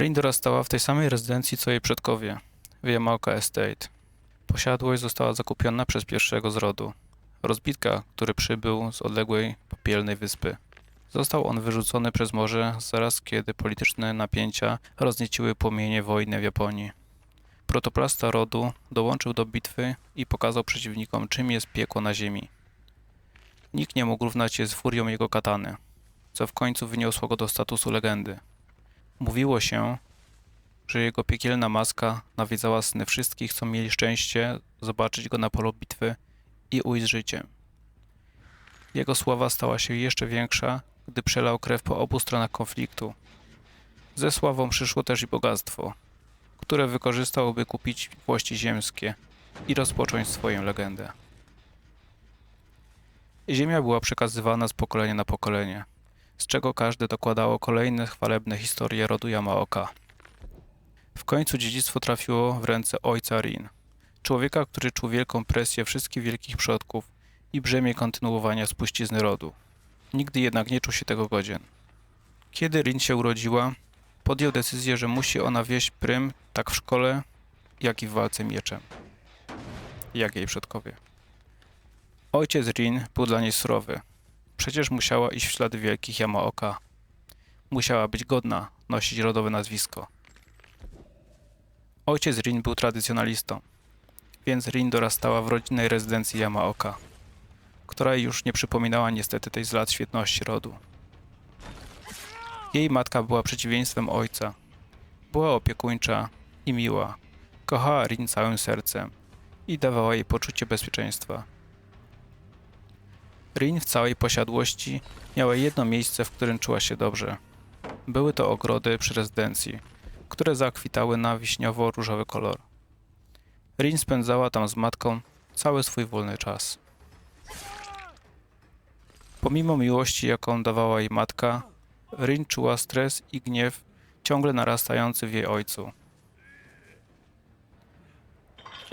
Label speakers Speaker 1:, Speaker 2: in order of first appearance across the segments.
Speaker 1: Rin dorastała w tej samej rezydencji co jej przodkowie, w Yamaoka Estate. Posiadłość została zakupiona przez pierwszego z rodu, rozbitka, który przybył z odległej popielnej wyspy. Został on wyrzucony przez morze zaraz kiedy polityczne napięcia roznieciły płomienie wojny w Japonii. Protoplasta rodu dołączył do bitwy i pokazał przeciwnikom, czym jest piekło na ziemi. Nikt nie mógł równać się z furią jego katany, co w końcu wyniosło go do statusu legendy. Mówiło się, że jego piekielna maska nawiedzała sny wszystkich, co mieli szczęście zobaczyć go na polu bitwy i ujść życiem. Jego sława stała się jeszcze większa, gdy przelał krew po obu stronach konfliktu. Ze sławą przyszło też i bogactwo, które wykorzystał, by kupić włości ziemskie i rozpocząć swoją legendę. Ziemia była przekazywana z pokolenia na pokolenie, z czego każde dokładało kolejne chwalebne historie rodu Yamaoka. W końcu dziedzictwo trafiło w ręce ojca Rin, człowieka, który czuł wielką presję wszystkich wielkich przodków i brzemię kontynuowania spuścizny rodu. Nigdy jednak nie czuł się tego godzien. Kiedy Rin się urodziła, podjął decyzję, że musi ona wieść prym tak w szkole, jak i w walce mieczem. Jak jej przodkowie. Ojciec Rin był dla niej surowy. Przecież musiała iść w ślady wielkich Yamaoka. Musiała być godna nosić rodowe nazwisko. Ojciec Rin był tradycjonalistą, więc Rin dorastała w rodzinnej rezydencji Yamaoka, która już nie przypominała niestety tej z lat świetności rodu. Jej matka była przeciwieństwem ojca. Była opiekuńcza i miła. Kochała Rin całym sercem i dawała jej poczucie bezpieczeństwa. Rin w całej posiadłości miała jedno miejsce, w którym czuła się dobrze. Były to ogrody przy rezydencji, które zakwitały na wiśniowo-różowy kolor. Rin spędzała tam z matką cały swój wolny czas. Pomimo miłości, jaką dawała jej matka, Rin czuła stres i gniew ciągle narastający w jej ojcu.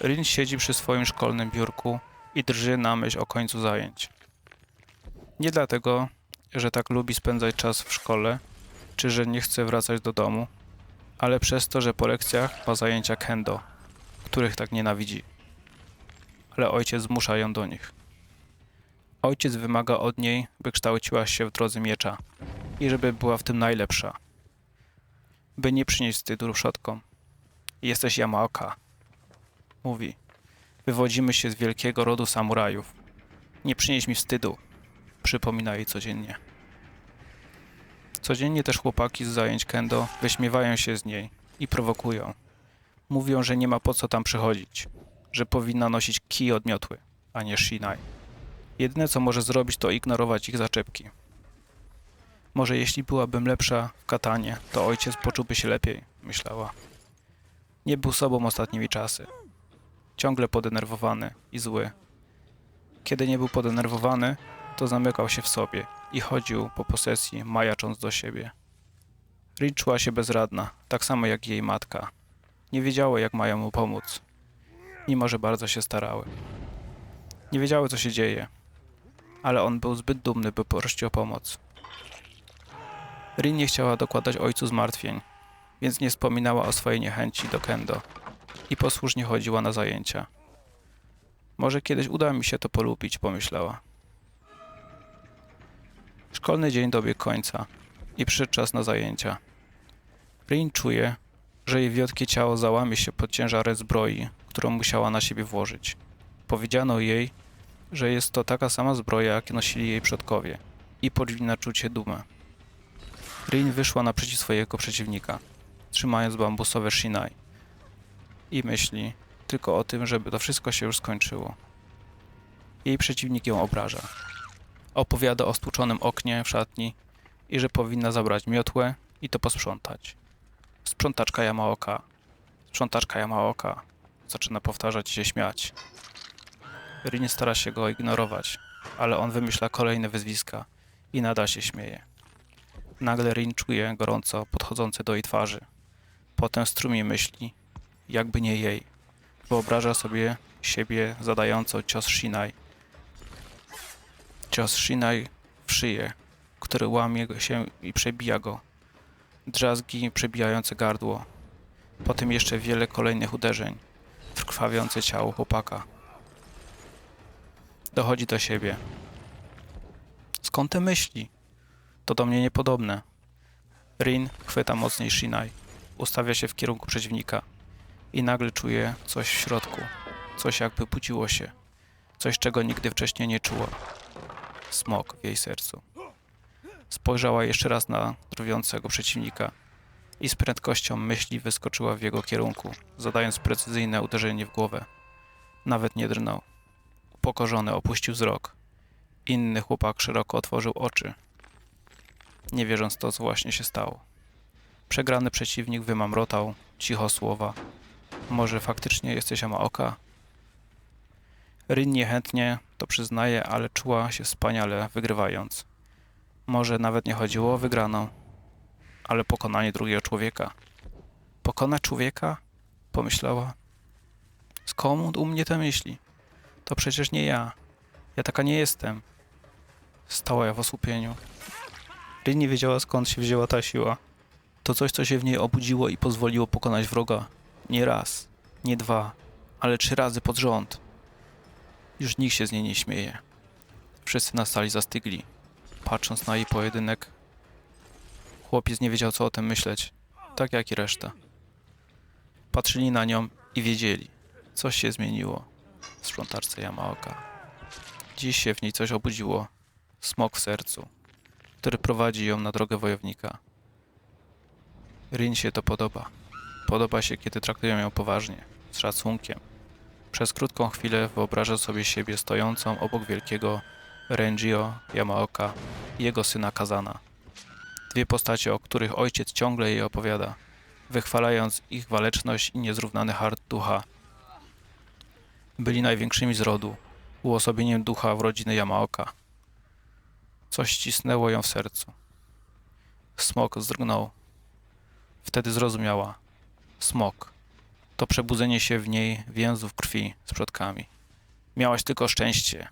Speaker 1: Rin siedzi przy swoim szkolnym biurku i drży na myśl o końcu zajęć. Nie dlatego, że tak lubi spędzać czas w szkole, czy że nie chce wracać do domu, ale przez to, że po lekcjach ma zajęcia kendo, których tak nienawidzi. Ale ojciec zmusza ją do nich. Ojciec wymaga od niej, by kształciła się w drodze miecza i żeby była w tym najlepsza. By nie przynieść wstydu przodkom. Jesteś Yamaoka. Mówi. Wywodzimy się z wielkiego rodu samurajów. Nie przynieś mi wstydu. Przypomina jej codziennie. Codziennie też chłopaki z zajęć kendo wyśmiewają się z niej i prowokują. Mówią, że nie ma po co tam przychodzić, że powinna nosić kij od miotły, a nie shinai. Jedyne co może zrobić to ignorować ich zaczepki. Może jeśli byłabym lepsza w katanie, to ojciec poczułby się lepiej, myślała. Nie był sobą ostatnimi czasy. Ciągle podenerwowany i zły. Kiedy nie był podenerwowany, to zamykał się w sobie i chodził po posesji, majacząc do siebie. Rin czuła się bezradna, tak samo jak jej matka. Nie wiedziały, jak mają mu pomóc, mimo że bardzo się starały. Nie wiedziały, co się dzieje, ale on był zbyt dumny, by prosić o pomoc. Rin nie chciała dokładać ojcu zmartwień, więc nie wspominała o swojej niechęci do kendo i posłusznie chodziła na zajęcia. Może kiedyś uda mi się to polubić, pomyślała. Szkolny dzień dobiegł końca i przyszedł czas na zajęcia. Rin czuje, że jej wiotkie ciało załamie się pod ciężarem zbroi, którą musiała na siebie włożyć. Powiedziano jej, że jest to taka sama zbroja, jak nosili jej przodkowie i powinna czuć się dumę. Rin wyszła naprzeciw swojego przeciwnika, trzymając bambusowe shinai i myśli tylko o tym, żeby to wszystko się już skończyło. Jej przeciwnik ją obraża. Opowiada o stłuczonym oknie w szatni i że powinna zabrać miotłę i to posprzątać. Sprzątaczka Yamaoka. Sprzątaczka Yamaoka. Zaczyna powtarzać i się śmiać. Rin stara się go ignorować, ale on wymyśla kolejne wyzwiska i nadal się śmieje. Nagle Rin czuje gorąco podchodzące do jej twarzy. Potem strumie myśli, jakby nie jej. Wyobraża sobie siebie zadającą cios Shinai. Cios Shinai w szyję, który łamie się i przebija go. drzazgi przebijające gardło, potem jeszcze wiele kolejnych uderzeń w krwawiące ciało chłopaka. Dochodzi do siebie. Skąd te myśli? To do mnie niepodobne. Rin chwyta mocniej Shinai, ustawia się w kierunku przeciwnika i nagle czuje coś w środku, coś jakby budziło się, coś czego nigdy wcześniej nie czuła. Smok w jej sercu. Spojrzała jeszcze raz na drwiącego przeciwnika i z prędkością myśli wyskoczyła w jego kierunku, zadając precyzyjne uderzenie w głowę. Nawet nie drgnął. Upokorzony opuścił wzrok. Inny chłopak szeroko otworzył oczy, nie wierząc to, co właśnie się stało. Przegrany przeciwnik wymamrotał, cicho słowa. Może faktycznie jesteś Amaoka? Rin niechętnie to przyznaje, ale czuła się wspaniale, wygrywając. Może nawet nie chodziło o wygraną, ale pokonanie drugiego człowieka. Pokonać człowieka? Pomyślała. Skąd u mnie te myśli? To przecież nie ja. Ja taka nie jestem. Stała w osłupieniu. Rin nie wiedziała skąd się wzięła ta siła. To coś, co się w niej obudziło i pozwoliło pokonać wroga. Nie raz, nie dwa, ale trzy razy pod rząd. Już nikt się z niej nie śmieje. Wszyscy na sali zastygli, patrząc na jej pojedynek. Chłopiec nie wiedział, co o tym myśleć, tak jak i reszta. Patrzyli na nią i wiedzieli, coś się zmieniło w sprzątarce Yamaoka. Dziś się w niej coś obudziło, smok w sercu, który prowadzi ją na drogę wojownika. Rin się to podoba. Podoba się, kiedy traktują ją poważnie, z szacunkiem. Przez krótką chwilę wyobraża sobie siebie stojącą obok wielkiego Renjio Yamaoka i jego syna Kazana. Dwie postacie, o których ojciec ciągle jej opowiada, wychwalając ich waleczność i niezrównany hart ducha. Byli największymi z rodu, uosobieniem ducha w rodziny Yamaoka. Coś ścisnęło ją w sercu. Smok zdrgnął. Wtedy zrozumiała. Smok. To przebudzenie się w niej więzów krwi z przodkami. Miałaś tylko szczęście.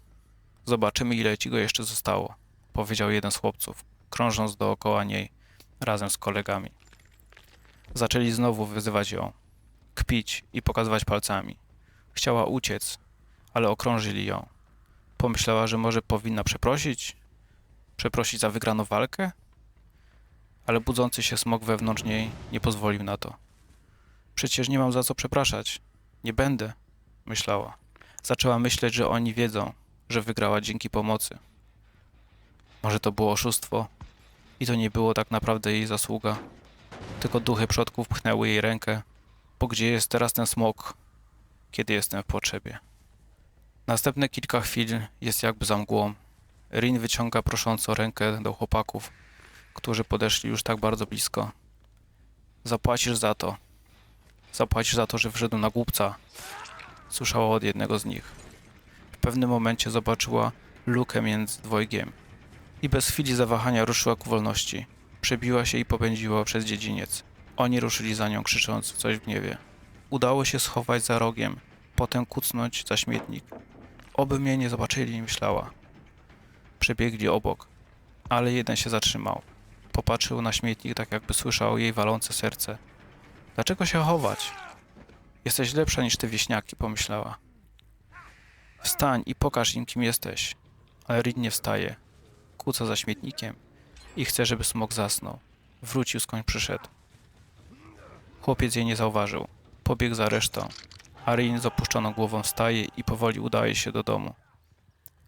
Speaker 1: Zobaczymy, ile ci go jeszcze zostało, powiedział jeden z chłopców, krążąc dookoła niej razem z kolegami. Zaczęli znowu wyzywać ją, kpić i pokazywać palcami. Chciała uciec, ale okrążyli ją. Pomyślała, że może powinna przeprosić, przeprosić za wygraną walkę, ale budzący się smok wewnątrz niej nie pozwolił na to. Przecież nie mam za co przepraszać. Nie będę, myślała. Zaczęła myśleć, że oni wiedzą, że wygrała dzięki pomocy. Może to było oszustwo i to nie było tak naprawdę jej zasługa. Tylko duchy przodków pchnęły jej rękę, bo gdzie jest teraz ten smok, kiedy jestem w potrzebie? Następne kilka chwil jest jakby za mgłą. Rin wyciąga prosząco rękę do chłopaków, którzy podeszli już tak bardzo blisko. Zapłacisz za to. Zapłacisz za to, że wszedł na głupca. Słyszała od jednego z nich. W pewnym momencie zobaczyła lukę między dwojgiem i bez chwili zawahania ruszyła ku wolności. Przebiła się i popędziła przez dziedziniec. Oni ruszyli za nią, krzycząc coś w gniewie. Udało się schować za rogiem, potem kucnąć za śmietnik. Oby mnie nie zobaczyli, myślała. Przebiegli obok, ale jeden się zatrzymał. Popatrzył na śmietnik, tak jakby słyszał jej walące serce. Dlaczego się chować? Jesteś lepsza niż te wieśniaki, pomyślała. Wstań i pokaż im, kim jesteś. Ale Reed nie wstaje. Kłóca za śmietnikiem i chce, żeby smok zasnął. Wrócił, skąd przyszedł. Chłopiec jej nie zauważył. Pobiegł za resztą. A Rin z opuszczoną głową wstaje i powoli udaje się do domu.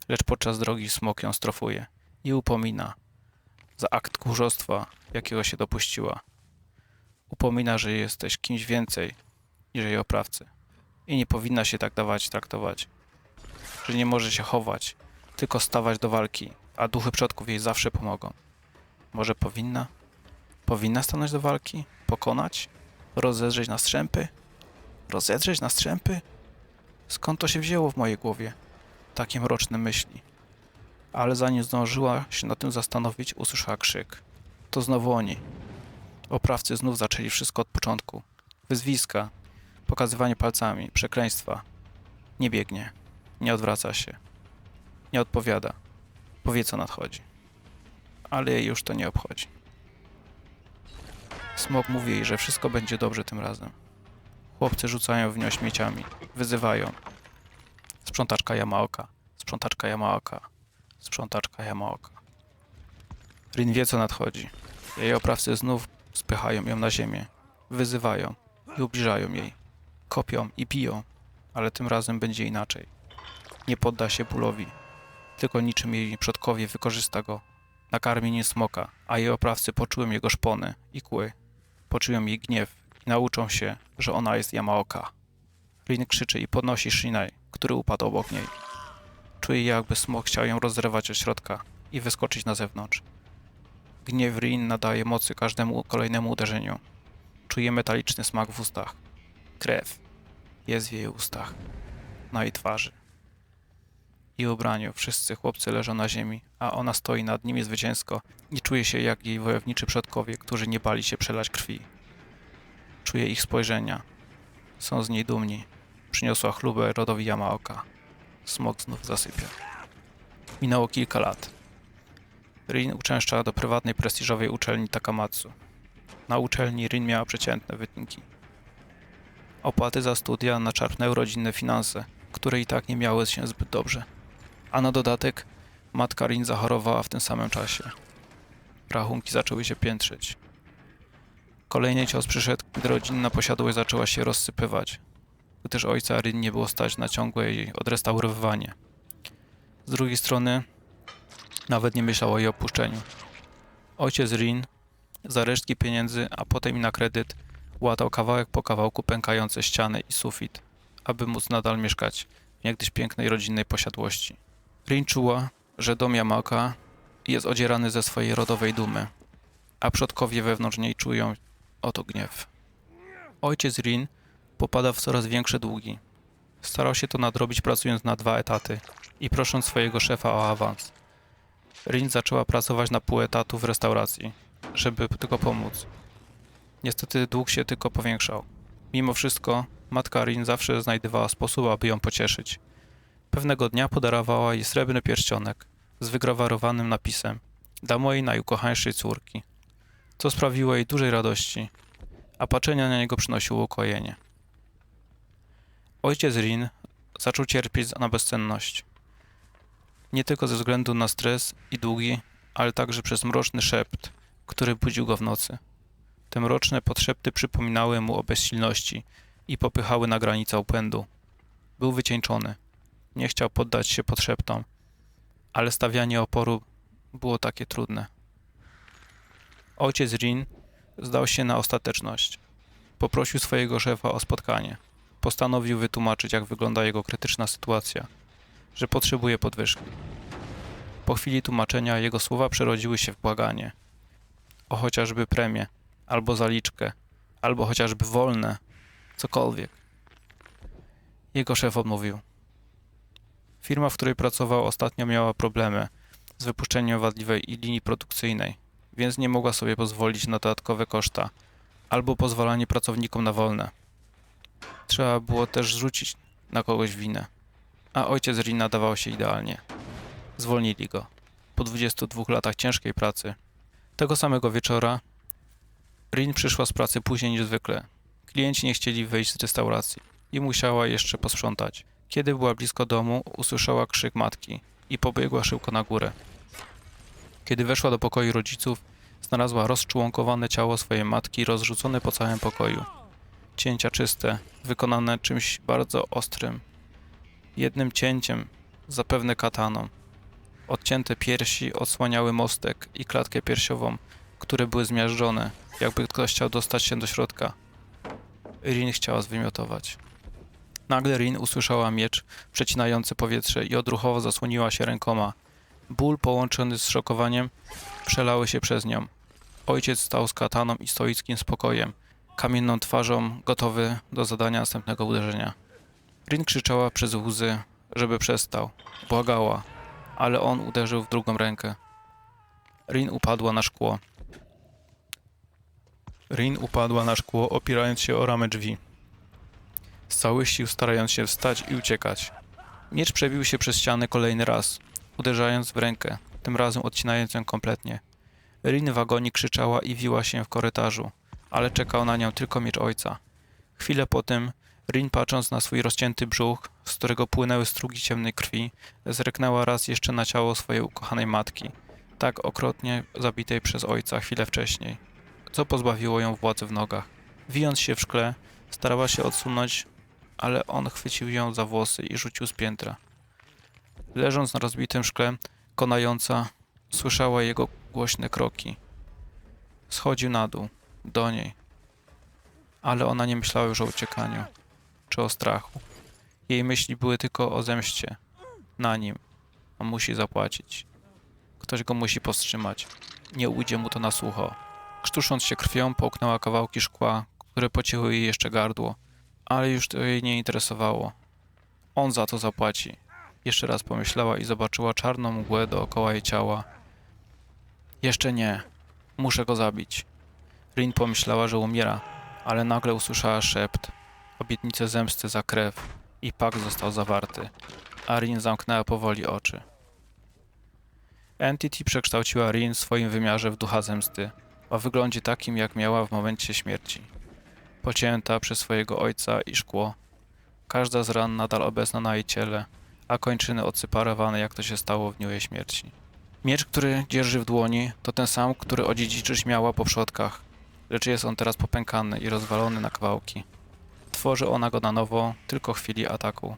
Speaker 1: Lecz podczas drogi smok ją strofuje i upomina za akt tchórzostwa, jakiego się dopuściła. Upomina, że jesteś kimś więcej niż jej oprawcy i nie powinna się tak dawać traktować. Że nie może się chować, tylko stawać do walki, a duchy przodków jej zawsze pomogą. Może powinna? Powinna stanąć do walki? Pokonać? Rozedrzeć na strzępy? Rozedrzeć na strzępy? Skąd to się wzięło w mojej głowie? Takie mroczne myśli. Ale zanim zdążyła się nad tym zastanowić, usłyszała krzyk. To znowu oni. Oprawcy znów zaczęli wszystko od początku. Wyzwiska, pokazywanie palcami, przekleństwa. Nie biegnie, nie odwraca się, nie odpowiada. Powie, co nadchodzi. Ale jej już to nie obchodzi. Smok mówi jej, że wszystko będzie dobrze tym razem. Chłopcy rzucają w nią śmieciami, wyzywają. Sprzątaczka Yamaoka, sprzątaczka Yamaoka, sprzątaczka Yamaoka. Rin wie co nadchodzi. Jej oprawcy znów spychają ją na ziemię, wyzywają i ubliżają jej. Kopią i piją, ale tym razem będzie inaczej. Nie podda się bólowi, tylko niczym jej przodkowie wykorzysta go. Nakarmi nim smoka, a jej oprawcy poczują jego szpony i kły. Poczują jej gniew i nauczą się, że ona jest Yamaoka. Rin krzyczy i podnosi Shinai, który upadł obok niej. Czuje jakby smok chciał ją rozerwać od środka i wyskoczyć na zewnątrz. Gniew Rin nadaje mocy każdemu kolejnemu uderzeniu. Czuje metaliczny smak w ustach. Krew jest w jej ustach, na jej twarzy. I ubraniu wszyscy chłopcy leżą na ziemi, a ona stoi nad nimi zwycięsko i czuje się jak jej wojowniczy przodkowie, którzy nie bali się przelać krwi. Czuje ich spojrzenia. Są z niej dumni. Przyniosła chlubę rodowi Yamaoka. Smok znów zasypia. Minęło kilka lat. Rin uczęszcza do prywatnej, prestiżowej uczelni Takamatsu. Na uczelni Rin miała przeciętne wyniki. Opłaty za studia naczarpnęły rodzinne finanse, które i tak nie miały się zbyt dobrze. A na dodatek matka Rin zachorowała w tym samym czasie. Rachunki zaczęły się piętrzyć. Kolejny cios przyszedł, gdy rodzinna posiadłość zaczęła się rozsypywać, gdyż ojca Rin nie było stać na ciągłe jej odrestaurowywanie. Z drugiej strony nawet nie myślał o jej opuszczeniu. Ojciec Rin za resztki pieniędzy, a potem i na kredyt łatał kawałek po kawałku pękające ściany i sufit, aby móc nadal mieszkać w niegdyś pięknej rodzinnej posiadłości. Rin czuła, że dom Yamaka jest odzierany ze swojej rodowej dumy, a przodkowie wewnątrz niej czują oto gniew. Ojciec Rin popada w coraz większe długi. Starał się to nadrobić pracując na dwa etaty i prosząc swojego szefa o awans. Rin zaczęła pracować na pół etatu w restauracji, żeby tylko pomóc. Niestety dług się tylko powiększał. Mimo wszystko, matka Rin zawsze znajdowała sposób, aby ją pocieszyć. Pewnego dnia podarowała jej srebrny pierścionek z wygrawerowanym napisem dla mojej najukochańszej córki, co sprawiło jej dużej radości, a patrzenie na niego przynosiło ukojenie. Ojciec Rin zaczął cierpieć na bezcenność. Nie tylko ze względu na stres i długi, ale także przez mroczny szept, który budził go w nocy. Te mroczne podszepty przypominały mu o bezsilności i popychały na granicę upędu. Był wycieńczony. Nie chciał poddać się podszeptom, ale stawianie oporu było takie trudne. Ojciec Rin zdał się na ostateczność. Poprosił swojego szefa o spotkanie. Postanowił wytłumaczyć, jak wygląda jego krytyczna sytuacja, że potrzebuje podwyżki. Po chwili tłumaczenia jego słowa przerodziły się w błaganie o chociażby premię, albo zaliczkę, albo chociażby wolne, cokolwiek. Jego szef odmówił. Firma, w której pracował ostatnio miała problemy z wypuszczeniem wadliwej linii produkcyjnej, więc nie mogła sobie pozwolić na dodatkowe koszta albo pozwalanie pracownikom na wolne. Trzeba było też zrzucić na kogoś winę, a ojciec Rina dawał się idealnie. Zwolnili go. Po 22 latach ciężkiej pracy. Tego samego wieczora Rin przyszła z pracy później niż zwykle. Klienci nie chcieli wyjść z restauracji i musiała jeszcze posprzątać. Kiedy była blisko domu, usłyszała krzyk matki i pobiegła szybko na górę. Kiedy weszła do pokoju rodziców, znalazła rozczłonkowane ciało swojej matki rozrzucone po całym pokoju. Cięcia czyste, wykonane czymś bardzo ostrym. Jednym cięciem, zapewne kataną. Odcięte piersi odsłaniały mostek i klatkę piersiową, które były zmiażdżone, jakby ktoś chciał dostać się do środka. Rin chciała zwymiotować. Nagle Rin usłyszała miecz przecinający powietrze i odruchowo zasłoniła się rękoma. Ból połączony z szokowaniem przelały się przez nią. Ojciec stał z kataną i stoickim spokojem, kamienną twarzą, gotowy do zadania następnego uderzenia. Rin krzyczała przez łzy, żeby przestał. Błagała, ale on uderzył w drugą rękę. Rin upadła na szkło. Rin upadła na szkło, opierając się o ramę drzwi. Z całych sił starając się wstać i uciekać. Miecz przebił się przez ścianę kolejny raz, uderzając w rękę, tym razem odcinając ją kompletnie. Rin w agonii krzyczała i wiła się w korytarzu, ale czekał na nią tylko miecz ojca. Chwilę po tym Rin patrząc na swój rozcięty brzuch, z którego płynęły strugi ciemnej krwi, zerknęła raz jeszcze na ciało swojej ukochanej matki, tak okrutnie zabitej przez ojca chwilę wcześniej, co pozbawiło ją władzy w nogach. Wijąc się w szkle, starała się odsunąć, ale on chwycił ją za włosy i rzucił z piętra. Leżąc na rozbitym szkle, konająca słyszała jego głośne kroki. Schodził na dół, do niej, ale ona nie myślała już o uciekaniu czy o strachu. Jej myśli były tylko o zemście. Na nim. On musi zapłacić. Ktoś go musi powstrzymać. Nie ujdzie mu to na sucho. Krztusząc się krwią, połknęła kawałki szkła, które pocięły jej jeszcze gardło, ale już to jej nie interesowało. On za to zapłaci. Jeszcze raz pomyślała i zobaczyła czarną mgłę dookoła jej ciała. Jeszcze nie. Muszę go zabić. Rin pomyślała, że umiera, ale nagle usłyszała szept, obietnicę zemsty za krew i pakt został zawarty. Arin zamknęła powoli oczy. Entity przekształciła Rin w swoim wymiarze w ducha zemsty, o wyglądzie takim jak miała w momencie śmierci. Pocięta przez swojego ojca i szkło. Każda z ran nadal obecna na jej ciele, a kończyny odseparowane jak to się stało w dniu jej śmierci. Miecz, który dzierży w dłoni, to ten sam, który odziedziczyć miała po przodkach, lecz jest on teraz popękany i rozwalony na kawałki. Tworzy ona go na nowo tylko w chwili ataku.